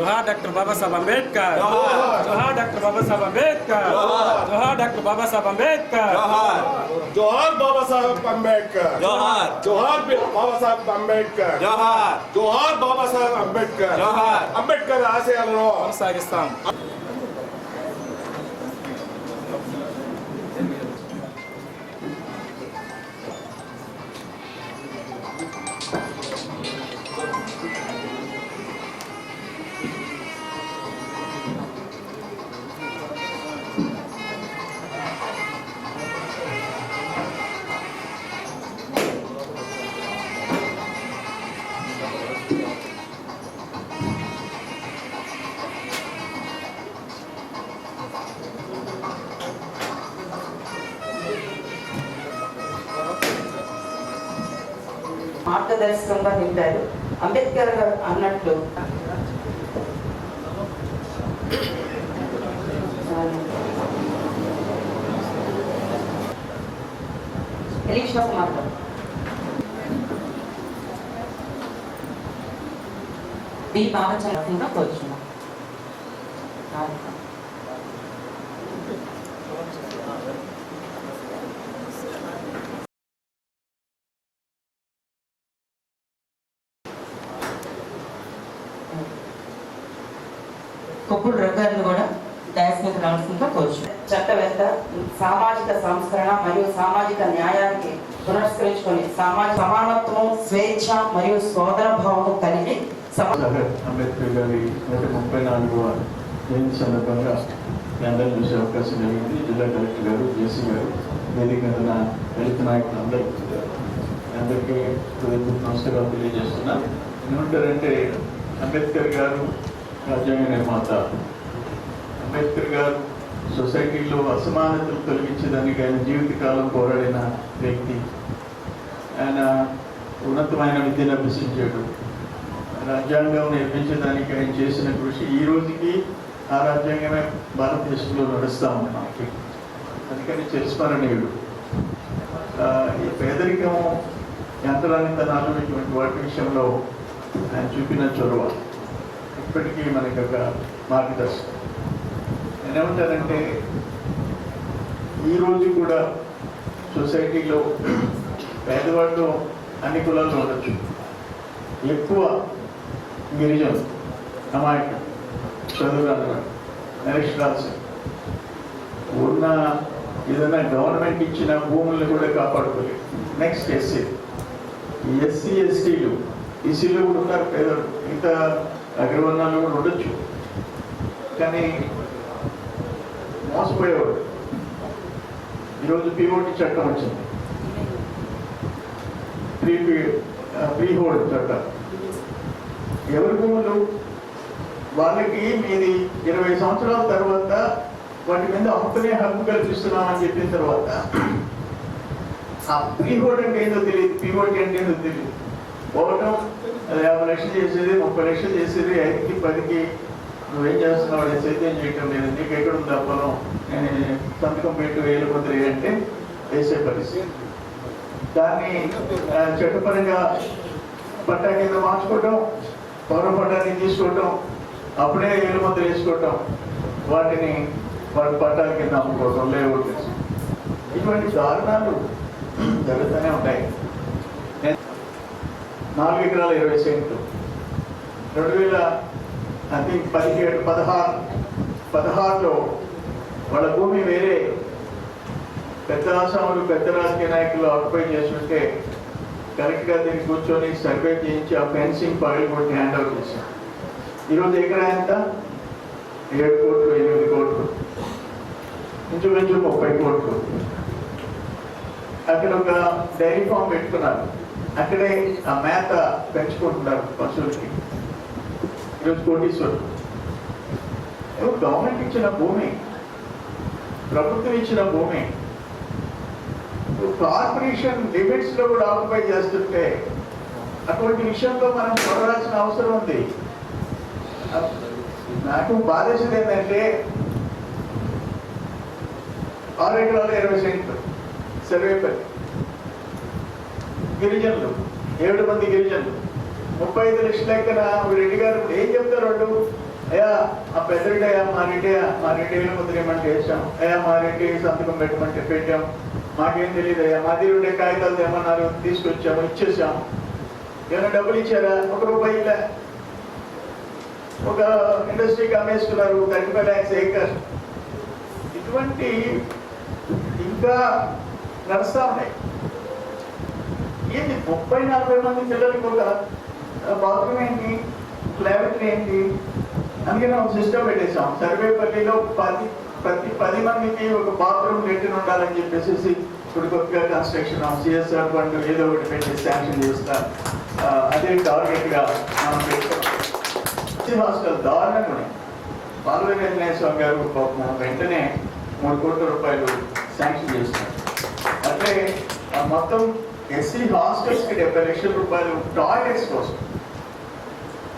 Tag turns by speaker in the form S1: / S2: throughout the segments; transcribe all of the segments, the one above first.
S1: जोहार डॉक्टर बाबा साहब अंबेडकर
S2: जोहार
S1: डॉक्टर बाबा साहब अंबेडकर
S2: जोहार
S1: डॉक्टर बाबा साहब अंबेडकर
S2: जोहार
S3: बाबा साहब अंबेडकर
S2: जोहार।
S3: जोहार बाबा साहब अंबेडकर
S2: जोहार।
S3: जोहार बाबा साहब
S2: अंबेडकर
S3: जोहार। अंबेडकर
S1: ಆಸೆ ಅಲ್ಲರೋ ಸಾಗಿಸ್ತಾನ
S4: మార్గదర్శకంగా నింపారు. అంబేద్కర్ గారు అన్నట్లు ఎలీషా కుమార్ గారు బి బాలచంద్రంగా కొప్పుడు రగ్గారిని కూడా డాన్స్ మీద రావాల్సిందిగా కోరుచున్నాం. చట్టవేత్త సామాజిక సంస్కరణ మరియు సామాజిక న్యాయానికి పునస్కరించుకొని సమాజ సమానత్వం స్వేచ్ఛ మరియు సోదర భావం కలిగి
S5: అంబేద్కర్ గారి నూట ముప్పై నాలుగవ జయంతి సందర్భంగా మీ అందరిని చూసే అవకాశం జరిగింది. జిల్లా కలెక్టర్ గారు జేసీ గారు వేదిక ఉన్న దళిత నాయకులు అందరూ అందరికీ నమస్కారాలు తెలియజేస్తున్నా. ఏమంటారంటే అంబేద్కర్ గారు రాజ్యాంగ నిర్మాత. అంబేద్కర్ గారు సొసైటీలో అసమానతలు తొలగించడానికి ఆయన జీవితకాలం పోరాడిన వ్యక్తి. ఆయన ఉన్నతమైన విద్యను అభ్యసించాడు. రాజ్యాంగం నిర్మించడానికి ఆయన చేసిన కృషి ఈ రోజుకి ఆ రాజ్యాంగమే భారతదేశంలో నడుస్తూ ఉంది మనకి. అందుకని చిరస్మరణీయుడు. ఈ పేదరికం యంత్రానితనాలు ఇటువంటి వాటి విషయంలో ఆయన చూపిన చొరవ. ఇప్పటికీ మనకి ఒక మార్గదర్శకం. నేనేమంటానంటే ఈ రోజు కూడా సొసైటీలో పేదవాళ్ళు అన్ని కులాలు ఉండొచ్చు. ఎక్కువ గిరిజన అమాయకం చదువురాలు నిరక్షరాస్యం ఉన్న ఏదైనా గవర్నమెంట్ ఇచ్చిన భూముల్ని కూడా కాపాడుకోలేదు. నెక్స్ట్ ఎస్సీ ఎస్సీ ఎస్టీలు ఈసీలో కూడా ఉన్నారు పేదలు మిగతా అగ్రవర్ణాలు కూడా ఉండొచ్చు. కానీ మోసపోయేవాడు ఈరోజు పీఓటీ చట్టం వచ్చింది. ప్రీ ప్రీ హోల్డ్ చట్టం. ఎవరి భూములు? వాళ్ళకి మీది ఇరవై సంవత్సరాల తర్వాత వాటి మీద అమ్ముకునే హక్కు కల్పిస్తున్నామని చెప్పిన తర్వాత ఆ ప్రీ హోల్డ్ అంటే ఏందో తెలియదు. ప్రీ అంటే ఏందో తెలియదు. పోవటం యాభై లక్షలు చేసేది ముప్పై లక్షలు చేసేది ఐదుకి పదికి నువ్వేం చేస్తున్నావు? నేను సేద్యం చేయటం లేదు. నీకు ఎక్కడ ఉంది ఆ పొలం? సంతకం పెట్టి వేలు కొందరు అంటే వేసే పరిస్థితి. దాన్ని చట్టపరంగా పట్టా కింద మార్చుకోవటం పౌర పట్టాన్ని తీసుకోవటం అప్పుడే ఏలు మందులు వేసుకోవటం వాటిని వాటి పట్టాల కింద అమ్ముకోవటం లేవు ఇటువంటి దారుణాలు జరుగుతూనే ఉంటాయి. నాలుగు ఎకరాల ఇరవై సెంట్లు. రెండు వేల ఐ థింక్ పదిహేడు పదహారు పదహారులో వాళ్ళ భూమి వేరే. పెద్ద ఆసాములు పెద్ద రాజకీయ నాయకులు ఆక్యుపై చేస్తుంటే కరెక్ట్గా దీన్ని కూర్చొని సర్వే చేయించి ఆ ఫెన్సింగ్ పగలు కొట్టి హ్యాండ్ అవుట్ చేశాం ఈరోజు ఎకరా ఎంత? ఏడు కోట్లు ఎనిమిది కోట్లు. ఇంచుమించు ముప్పై కోట్లు. అక్కడ ఒక డైరీ ఫామ్ పెట్టుకున్నారు. అక్కడే ఆ మేత పెంచుకుంటున్నారు పశువులకి. ఈరోజు కోటీశ్వరుడు. గవర్నమెంట్ ఇచ్చిన భూమి ప్రభుత్వం ఇచ్చిన భూమి. కార్పొరేషన్ లిమిట్స్లో కూడా ఆక్యుపై చేస్తుంటే అటువంటి విషయంలో మనం చూడాల్సిన అవసరం ఉంది. నాకు బాధేసింది ఏంటంటే ఆరు ఎకరాలు ఇరవై సెంట్లు సర్వేపల్లి గిరిజనులు ఏడు మంది గిరిజనులు. ముప్పై ఐదు లక్షల ఎక్కడ రెడ్డి గారు ఏం చెప్తారు వాళ్ళు? అయ్యా ఆ పెద్దరెడ్డి అయ్యా మా రెడ్డి మా రెడ్డిలో ముద్రేమంటే వేసాం అయ్యా మా రెడ్డి సంతకం పెట్టమంటే పెట్టాం మాకేం తెలియదు అయ్యా మాది ఉండే కాగితాలు తెమ్మన్నారు తీసుకొచ్చాము ఇచ్చేసాం ఏమైనా డబ్బులు ఇచ్చారా? ఒక రూపాయి ఇలా ఒక ఇండస్ట్రీకి అమ్మేస్తున్నారు థర్టీ ఫైవ్ ల్యాక్స్ ఏకర్. ఇటువంటి ఇంకా నడుస్తా ఉన్నాయి. ఏంటి ముప్పై నలభై మంది పిల్లలకి ఒక బాత్రూమ్ ఏంటి? ల్యాబరేటరీ ఏంటి? అందుకని ఒక సిస్టమ్ పెట్టేసాం సర్వేపల్లిలో పది ప్రతి పది మందికి ఒక బాత్రూమ్ లెట్రిన్ ఉండాలని చెప్పేసి ఇప్పుడు కొత్తగా కన్స్ట్రక్షన్ సిఎస్ఆర్ ఫండ్ ఏదో ఒకటి పెట్టి శాంక్షన్ చేస్తా. అదే టార్గెట్గా మనం పెట్టుకోవాలి హాస్టల్ దారుణంగా ఉన్నాయి పాల్వేరు ఆంజనేయ స్వామి గారు పాపం వెంటనే మూడు కోట్ల రూపాయలు శాంక్షన్ చేస్తున్నారు అంటే మొత్తం ఎస్సీ హాస్టల్స్కి డెబ్బై లక్షల రూపాయలు టాయిలెట్స్ కోసం.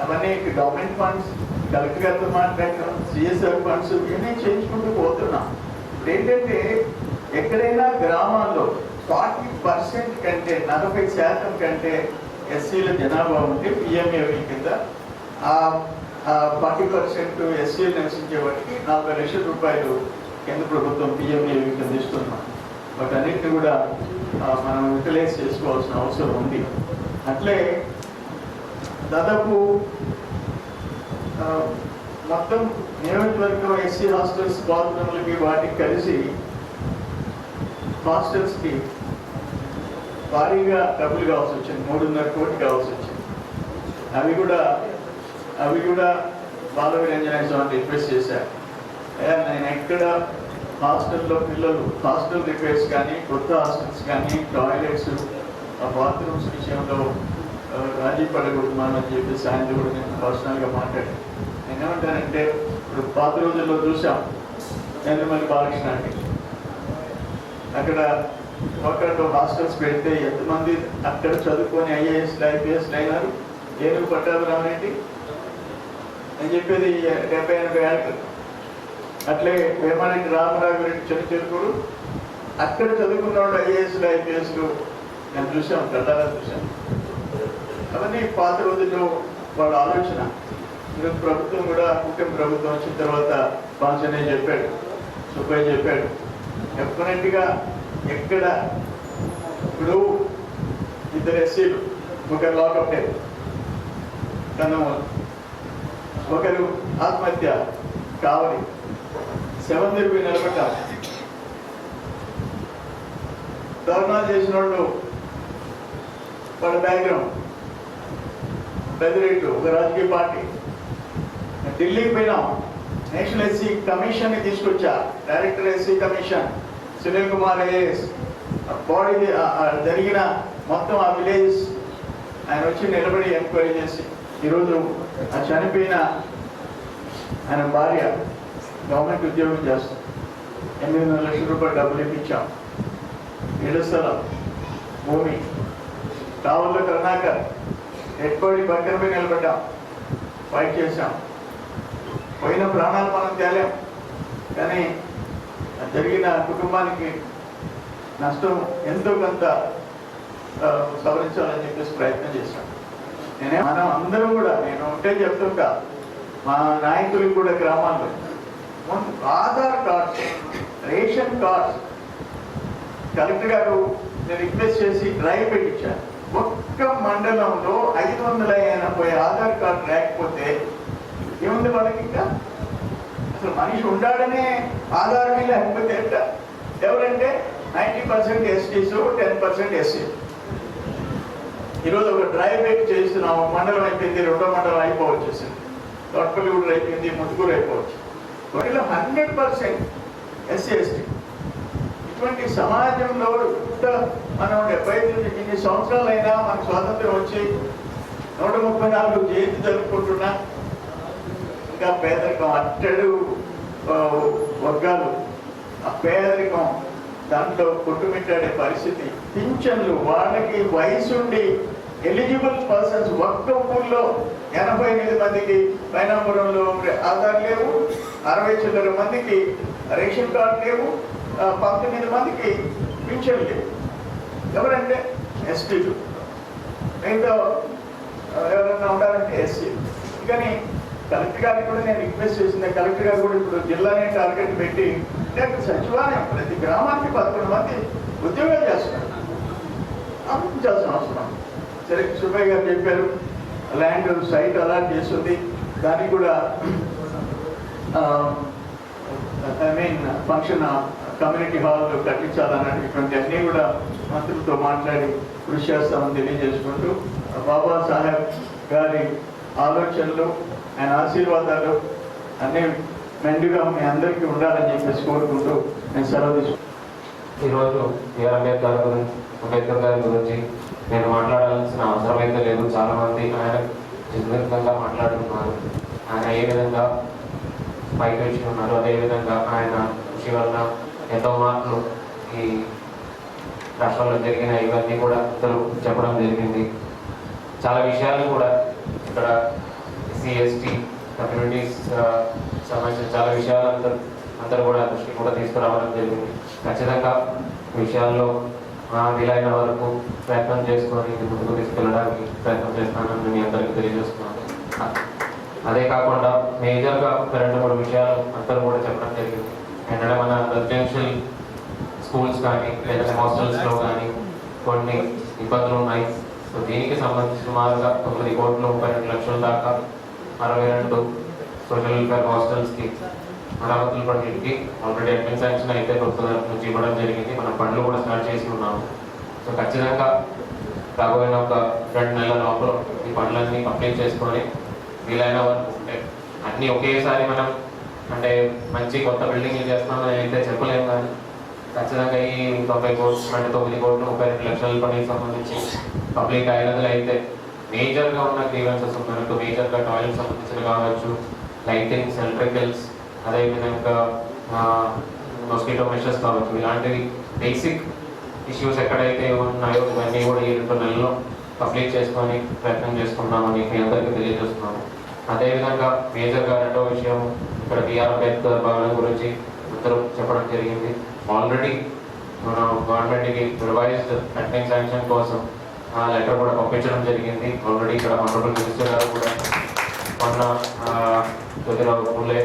S5: అవన్నీ గవర్నమెంట్ ఫండ్స్ కలెక్టర్ గారితో మాట్లాడటం సిఎస్ఆర్ ఫండ్స్ ఇవన్నీ చేయించుకుంటూ పోతున్నాం. ఇప్పుడు ఏంటంటే ఎక్కడైనా గ్రామాల్లో ఫార్టీ పర్సెంట్ కంటే నలభై శాతం కంటే ఎస్సీల జనాభా ఉంటే పిఎంఏవి కింద ఫార్టీ పర్సెంట్ ఎస్సీలు నివసించే వాటికి నలభై లక్షల రూపాయలు కేంద్ర ప్రభుత్వం పిఎంఏవి కింద ఇస్తున్నాం వాటన్నిటిని కూడా మనం యూటిలైజ్ చేసుకోవాల్సిన అవసరం ఉంది. అట్లే దాదాపు మొత్తం నియోజకవర్గం ఎస్సీ హాస్టల్స్ బాత్రూమ్లకి వాటికి కలిసి హాస్టల్స్కి భారీగా డబ్బులు కావాల్సి వచ్చింది. మూడున్నర కోటి కావాల్సి వచ్చింది. అవి కూడా అవి కూడా బాలవీరంజనేశ్వరం రిక్వెస్ట్ చేశారు. నేను ఎక్కడ హాస్టల్లో పిల్లలు హాస్టల్ రిపేర్స్ కానీ కొత్త హాస్టల్స్ కానీ టాయిలెట్స్ బాత్రూమ్స్ విషయంలో రాజీ పడకూడమని అని చెప్పేసి ఆయన కూడా నేను పర్సనల్గా మాట్లాడాను. నేనేమంటానంటే ఇప్పుడు పాత రోజుల్లో చూసాం చంద్రమల్లి బాలకృష్ణ అండి. అక్కడ ఒకరితో హాస్టల్స్ పెడితే ఎంతమంది అక్కడ చదువుకొని ఐఏఎస్లు ఐపీఎస్లు అయినారు? ఏనుగు పట్టాలు రానండి అని చెప్పేది డెబ్బై ఎనభై ఏళ్ళు అట్లే వేమానికి రామరావు రెడ్డి చెడు. చెరుకుడు అక్కడ చదువుకున్న వాళ్ళు ఐఏఎస్లు ఐపీఎస్లు నేను చూసాం కళ్ళారా చూశాను. అవన్నీ పాత రోజుల్లో వాళ్ళ ఆలోచన. ఈరోజు ప్రభుత్వం కూడా ముఖ్యం ప్రభుత్వం వచ్చిన తర్వాత బాన్సనే చెప్పాడు సుబ్బయ్య చెప్పాడు డెఫినెట్గా ఎక్కడ ఇప్పుడు ఇద్దరు ఎస్సీలు ఒకరు లాకప్ డెత్ కన్నమూలు ఒకరు ఆత్మహత్య కావాలి. సెవెన్ తిరిగి నిలబెట్టాలి ధర్నాలు చేసిన వాళ్ళు వాళ్ళ బ్యాక్గ్రౌండ్ ప్రెసిడెంట్ ఒక రాజకీయ పార్టీ. ఢిల్లీకి పోయినాం. నేషనల్ ఎస్సీ కమిషన్ తీసుకొచ్చా. Director SC commission Sunil Kumar IAS body జరిగిన మొత్తం ఆ విలేజ్ ఆయన వచ్చి నిలబడి ఎంక్వైరీ చేసి ఈరోజు ఆ చనిపోయిన ఆయన భార్య గవర్నమెంట్ ఉద్యోగం చేస్తాం. ఎనిమిది లక్షల రూపాయలు డబ్బులు ఇప్పించాం. ఇళ్ళ స్థలం భూమి టవర్లో కరుణాకర్ ఎట్టుబడి బంకరపై నిలబడ్డాం. ఫైట్ చేశాం. పోయిన ప్రాణాలు మనం తేలేం. కానీ జరిగిన కుటుంబానికి నష్టం ఎంతో కొంత సవరించాలని చెప్పేసి ప్రయత్నం చేశాం. నేనే మనం అందరం కూడా నేను ఉంటే చెప్తుంటా మా నాయకులకు కూడా గ్రామాల్లో ముందు Aadhaar cards ration cards collector గారు నేను రిక్వెస్ట్ చేసి డ్రైవ్ పెట్టించాను ఒక్క మండలంలో ఐదు వందల ఎనభై ఆధార్ కార్డు లేకపోతే ఏముంది వాళ్ళకి ఇంకా? అసలు మనిషి ఉండాలనే ఆధారమే లేకపోతే ఎవరంటే ninety percent STs ten percent SC ఈరోజు ఒక డ్రైవ్ పెట్టి చేస్తున్నాము. ఒక మండలం అయిపోయింది రెండో మండలం అయిపోవచ్చు తొట్పల్లి కూడా అయిపోయింది ముట్టుకూరు అయిపోవచ్చు. వాటిలో హండ్రెడ్ పర్సెంట్ ఎస్సీ ఎస్టీ ఇటువంటి సమాజంలో ఇంత మనం డెబ్బై ఐదు ఇన్ని సంవత్సరాలైనా మన స్వాతంత్రం వచ్చి నూట ముప్పై నాలుగు జయంతి జరుపుకుంటున్నా ఇంకా పేదరికం అట్టడు వర్గాలు ఆ పేదరికం దాంట్లో కొట్టుమిట్టాడే పరిస్థితి. పింఛన్లు వాళ్ళకి వయసుండి ఎలిజిబుల్ పర్సన్స్ ఒక్క ఊళ్ళో ఎనభై ఎనిమిది మందికి పైనాపురంలో ఆధార్ లేవు అరవై చిల్లర మందికి రేషన్ కార్డు లేవు పంతొమ్మిది మందికి పింఛన్ లేవు. ఎవరంటే ఎస్టీలు మిగతా ఎవరన్నా ఉండాలంటే ఎస్సీ కానీ కలెక్టర్ గారికి కూడా నేను రిక్వెస్ట్ చేసిన కలెక్టర్ గారు కూడా ఇప్పుడు జిల్లానే టార్గెట్ పెట్టి లేక సచివాలయం ప్రతి గ్రామానికి పదకొండు మంది ఉద్యోగాలు చేస్తున్నారు. ఆలోచించాల్సిన అవసరం సరే సుబ్బయ్య గారు చెప్పారు. ల్యాండ్ సైట్ అలాట్ చేస్తుంది. దానికి కూడా I mean function community hall కట్టించాలన్నటువంటి అన్నీ కూడా మంత్రులతో మాట్లాడి కృషి చేస్తామని తెలియజేసుకుంటూ బాబా సాహెబ్ గారి ఆలోచనలు ఆయన ఆశీర్వాదాలు అన్నీ మెండుగా మీ అందరికీ ఉండాలని చెప్పేసి కోరుకుంటూ నేను సెలవు తీసుకుంటాను
S2: ఈరోజు ఏఆర్ అంబేద్కర్ గురించి అంబేద్కర్ గారి గురించి నేను మాట్లాడాల్సిన అవసరం అయితే లేదు. చాలామంది ఆయన సుదీర్ఘంగా మాట్లాడుతున్నారు. ఆయన ఏ విధంగా పైకి వచ్చి ఉన్నారు? అదేవిధంగా ఆయన కృషి వలన ఎంతో మార్పులు ఈ రాష్ట్రంలో జరిగిన ఇవన్నీ కూడా ఇద్దరు చెప్పడం జరిగింది. చాలా విషయాలు కూడా ఇక్కడ ఎస్సీ ఎస్టీ కమ్యూనిటీస్ సంబంధించిన చాలా విషయాలు అందరూ అందరూ కూడా దృష్టి కూడా తీసుకురావడం జరిగింది. ఖచ్చితంగా విషయాల్లో వీలైన వరకు ప్రయత్నం చేసుకొని ముందుకు తీసుకెళ్ళడానికి ప్రయత్నం చేస్తానని మీ అందరికీ తెలియజేస్తున్నాను. అదే కాకుండా మేజర్గా రెండు మూడు విషయాలు అందరూ కూడా చెప్పడం జరిగింది. ఏంటంటే మన రెసిడెన్షియల్ స్కూల్స్ కానీ లేదంటే హాస్టల్స్లో కానీ కొన్ని ఇబ్బందులు ఉన్నాయి. సో దీనికి సంబంధించి సుమారుగా తొమ్మిది కోట్ల ముప్పై రెండు లక్షల దాకా అరవై రెండు సోషల్ వెల్ఫేర్ హాస్టల్స్కి మరమ్మతులు పనులకి ఆల్రెడీ అడ్మిన్ శాంక్షన్ అయితే ప్రభుత్వం తరఫు నుంచి ఇవ్వడం జరిగింది. మనం పనులు కూడా స్టార్ట్ చేసి ఉన్నాము. సో ఖచ్చితంగా రాబోయిన ఒక రెండు నెలల లోపల ఈ పనులన్నీ కంప్లీట్ చేసుకొని వీలైన వరకు అంటే అన్నీ ఒకేసారి మనం అంటే మంచి కొత్త బిల్డింగ్లు చేస్తామని అయితే చెప్పలేము కానీ ఖచ్చితంగా ఈ తొంభై కోట్లు అంటే తొమ్మిది కోట్లు ముప్పై రెండు లక్షల పనికి సంబంధించి పబ్లిక్ అయినది అయితే మేజర్గా ఉన్న గ్రీవెన్సెస్ ఉన్నట్టు మేజర్గా టాయిలెట్ సంబంధించిన కావచ్చు లైటింగ్స్ ఎలక్ట్రికల్స్ అదేవిధంగా మస్కిటో మెషర్స్ కావచ్చు. ఇలాంటివి బేసిక్ ఇష్యూస్ ఎక్కడైతే ఉన్నాయో ఇవన్నీ కూడా ఈ రెండు నెలల్లో కంప్లీట్ చేసుకొని ప్రయత్నం చేసుకున్నామని మీ అందరికీ తెలియజేస్తున్నాము. అదేవిధంగా మేజర్గా రెండో విషయం ఇక్కడ బిఆర్ అంబేద్కర్ భవనం గురించి అందరూ చెప్పడం జరిగింది. ఆల్రెడీ మన గవర్నమెంట్కి రివైజ్డ్ అడ్మిన్ శాంక్షన్ కోసం ఆ లెటర్ కూడా పంపించడం జరిగింది. ఆల్రెడీ ఇక్కడ ఆనరబుల్ మినిస్టర్ గారు కూడా మొన్న ఆ, పూలే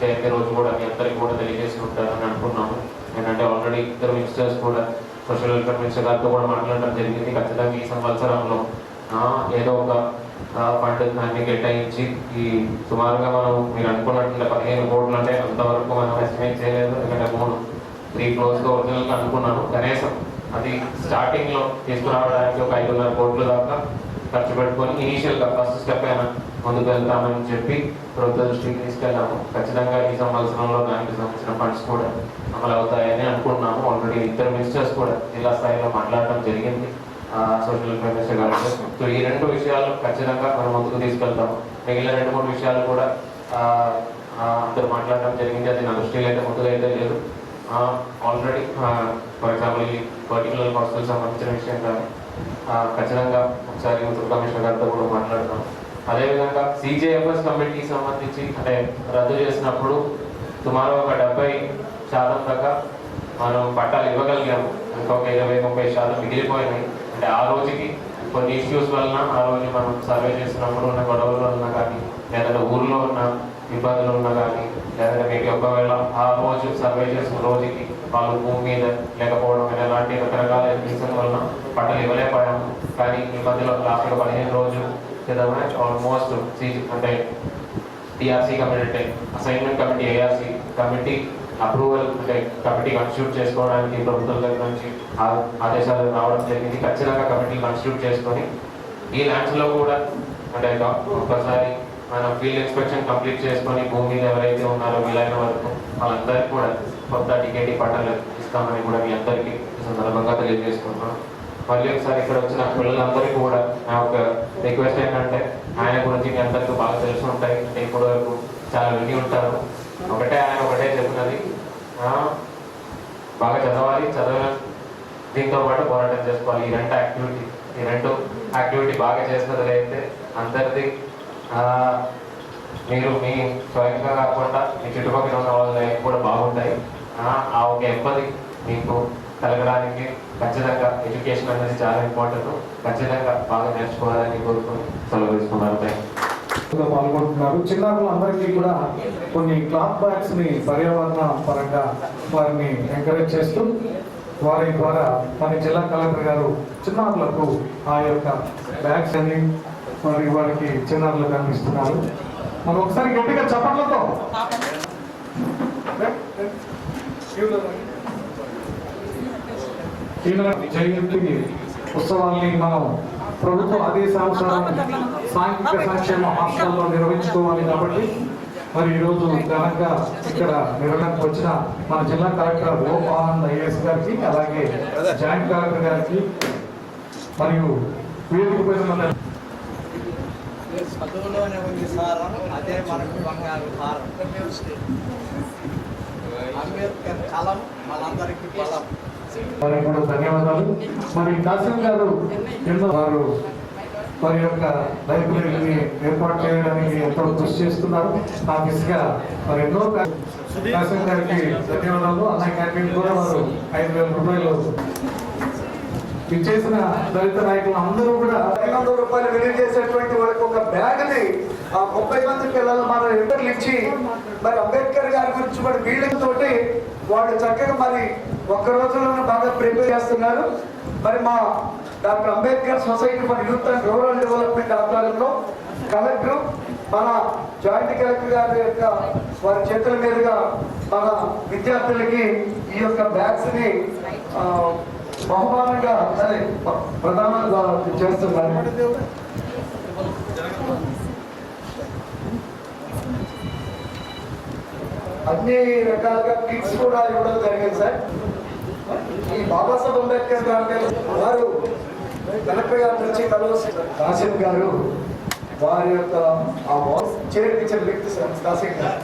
S2: జయంతి రోజు కూడా మీ అందరికీ కూడా తెలియజేసి ఉంటారని అనుకున్నాము. ఏంటంటే ఆల్రెడీ ఇద్దరు మినిస్టర్స్ కూడా సోషల్ వెల్ఫేర్ మినిస్టర్ గారితో కూడా మాట్లాడడం జరిగింది. ఖచ్చితంగా ఈ సంవత్సరంలో ఏదో ఒక ఫండ్ దాన్ని కేటాయించి ఈ సుమారుగా మనం మీరు అనుకున్నట్టు పదిహేను కోట్లు అంటే అంతవరకు మనం ఎస్టిమేట్ చేయలేదు. ఎందుకంటే మూడు త్రీ క్లోజ్గా ఒరిజినల్గా అనుకున్నాను. కనీసం అది స్టార్టింగ్లో తీసుకురావడానికి ఒక ఐదున్నర కోట్ల దాకా ఖర్చు పెట్టుకొని ఇనీషియల్గా ఫస్ట్ స్టెప్ అయినా ముందుకు వెళ్తామని చెప్పి ప్రభుత్వ దృష్టికి తీసుకెళ్ళాము ఖచ్చితంగా ఈ సంవత్సరంలో దానికి సంబంధించిన ఫండ్స్ కూడా అమలు అవుతాయని అనుకుంటున్నాము ఆల్రెడీ ఇద్దరు మినిస్టర్స్ కూడా జిల్లా స్థాయిలో మాట్లాడడం జరిగింది సోషల్ వెల్ఫేర్ గారు సో ఈ రెండు విషయాలు ఖచ్చితంగా మనం ముందుకు తీసుకెళ్తాము మిగిలిన రెండు మూడు విషయాలు కూడా అందరు మాట్లాడటం అందరూ మాట్లాడడం జరిగింది అది నా దృష్టిలో అయితే ముందుగా అయితే లేదు ఆల్రెడీ ఫర్ ఎగ్జాంపుల్ ఈ పర్టికులర్ హాస్టల్ సంబంధించిన విషయం కానీ ఖచ్చితంగా ఒకసారి యూత్ కమిషనర్ గారితో కూడా మాట్లాడతాం అదేవిధంగా సిజేఎఫ్ఎస్ కమిటీకి సంబంధించి అంటే రద్దు చేసినప్పుడు సుమారు ఒక డెబ్బై శాతం దాకా మనం పట్టాలు ఇవ్వగలిగాము. ఇంకొక ఇరవై ముప్పై శాతం మిగిలిపోయినాయి. అంటే ఆ రోజుకి కొన్ని ఇష్యూస్ వలన ఆ రోజు మనం సర్వే చేసినప్పుడు ఉన్న గొడవల వలన కానీ లేదంటే ఊర్లో ఉన్న ఇబ్బందులు ఉన్నా కానీ లేదంటే మీకు ఒకవేళ ఆ రోజు సర్వే చేసిన రోజుకి వాళ్ళు భూమి మీద లేకపోవడం ఎలాంటి రకరకాల రీజన్ వలన పట్టలు ఇవ్వలేకపోయాము. కానీ ఈ మధ్యలో లాస్ట్ పదిహేను రోజులు క్రితమే ఆల్మోస్ట్ అంటే టీఆర్సీ కమిటీ అంటే assignment committee ARC committee approval అంటే కమిటీ కన్స్టిట్యూట్ చేసుకోవడానికి ప్రభుత్వం దగ్గర నుంచి ఆ- ఆదేశాలు రావడం జరిగింది. ఖచ్చితంగా కమిటీ కన్స్టిట్యూట్ చేసుకొని ఈ ల్యాండ్స్లో కూడా అంటే ఒక- ఒకసారి మనం ఫీల్డ్ ఇన్స్పెక్షన్ కంప్లీట్ చేసుకొని భూమి మీద ఎవరైతే ఉన్నారో వీలైన వరకు వాళ్ళందరికీ కూడా కొత్త టికెట్ పట్టాలు ఇస్తామని కూడా మీ అందరికీ సందర్భంగా తెలియజేసుకుంటున్నాం మళ్ళీ ఒకసారి ఇక్కడ వచ్చిన పిల్లలందరికీ కూడా నా ఒక రిక్వెస్ట్ ఏంటంటే ఆయన గురించి మీ అందరికీ బాగా తెలిసి ఉంటాయి. అంటే ఇప్పుడు వరకు చాలా విని ఉంటారు ఒకటే ఆయన ఒకటే చెప్పినది. బాగా చదవాలి చదవ దీంతో పాటు పోరాటం చేసుకోవాలి. ఈ రెండు యాక్టివిటీ ఈ రెండు యాక్టివిటీ బాగా చేసినది అయితే అందరిది మీరు మీ స్వయంగా కాకుండా మీ చుట్టుపక్కల ఉన్న వాళ్ళ లైఫ్ కూడా బాగుంటాయి. ఆ, ఒక ఇబ్బంది మీకు కలగడానికి ఖచ్చితంగా ఎడ్యుకేషన్ అనేది చాలా ఇంపార్టెంట్ ఖచ్చితంగా బాగా నేర్చుకోవాలని కోరుకుని సెలవు
S6: గా పాల్గొంటున్నారు చిన్నారులందరికీ కూడా కొన్ని క్లాత్ బ్యాగ్స్ని పర్యావరణ పరంగా వారిని ఎంకరేజ్ చేస్తూ వారి ద్వారా మన జిల్లా కలెక్టర్ గారు చిన్నారులకు ఆ యొక్క బ్యాగ్స్ అని మరి వారికి చిన్నారులకు అందిస్తున్నారు మనం ఒకసారి గట్టిగా చప్పట్లతో ఈనాడు జయంతి ఉత్సవాల్ని మనం ప్రభుత్వ ఆదేశానుసారం సాంఘిక సంక్షేమ హాస్టల్లో నిర్వహించుకోవాలి కాబట్టి మరి ఈరోజు ఘనంగా ఇక్కడ నిర్వహణకు వచ్చిన మన జిల్లా కలెక్టర్ ఓ ఆనంద్ ఐఏఎస్ గారికి అలాగే జాయింట్ కలెక్టర్ గారికి మరియు వేదిక పైన
S7: చదువులోనే ఉంది సారం అదే మనకు బంగారు హారం అంబేద్కర్ కలం మనందరికీ బలం.
S6: వారికి కూడా ధన్యవాదాలు. మరి కాసిం గారు ఎన్నో వారు వారి యొక్క లైబ్రరీని ఏర్పాటు చేయడానికి ఎంతో కృషి చేస్తున్నారు. ఆ దిశగా మరి ఎన్నో కా- కాసిం గారికి ధన్యవాదాలు. అన్నయ్య క్యాంటీన్ కూడా వారు ఐదు వేల రూపాయలు ఇచ్చేసిన దళిత నాయకులు అందరూ కూడా
S8: ఐదు వందల రూపాయలు విలువ చేసేటువంటి వాళ్ళకి ఒక బ్యాగ్ని ఆ ముప్పై మంది పిల్లలు మన ఇంటర్లు ఇచ్చి మరి అంబేద్కర్ గారి గురించి మరి వీళ్ళతోటి వాళ్ళు చక్కగా మరి ఒక్క రోజులోనే బాగా ప్రిపేర్ చేస్తున్నారు. మరి మా doctor Ambedkar society for youth and rural development ఆధ్వర్యంలో కలెక్టర్ మన జాయింట్ కలెక్టర్ గారి యొక్క వారి చేతుల మీదుగా మన విద్యార్థులకి ఈ యొక్క బ్యాగ్స్ని బహుమానంగా అదే ప్రధానంగా చేస్తున్నారు. అన్ని రకాలుగా కిట్స్ కూడా ఇవ్వడం జరిగింది సార్. ఈ బాబాసాహెబ్ అంబేద్కర్ గారు వారు కలెక్టర్ గారి నుంచి కలవసి గారు వారి యొక్క ఆ వాయిస్ చేర్పించిన వ్యక్తి సార్ కాసిం గారు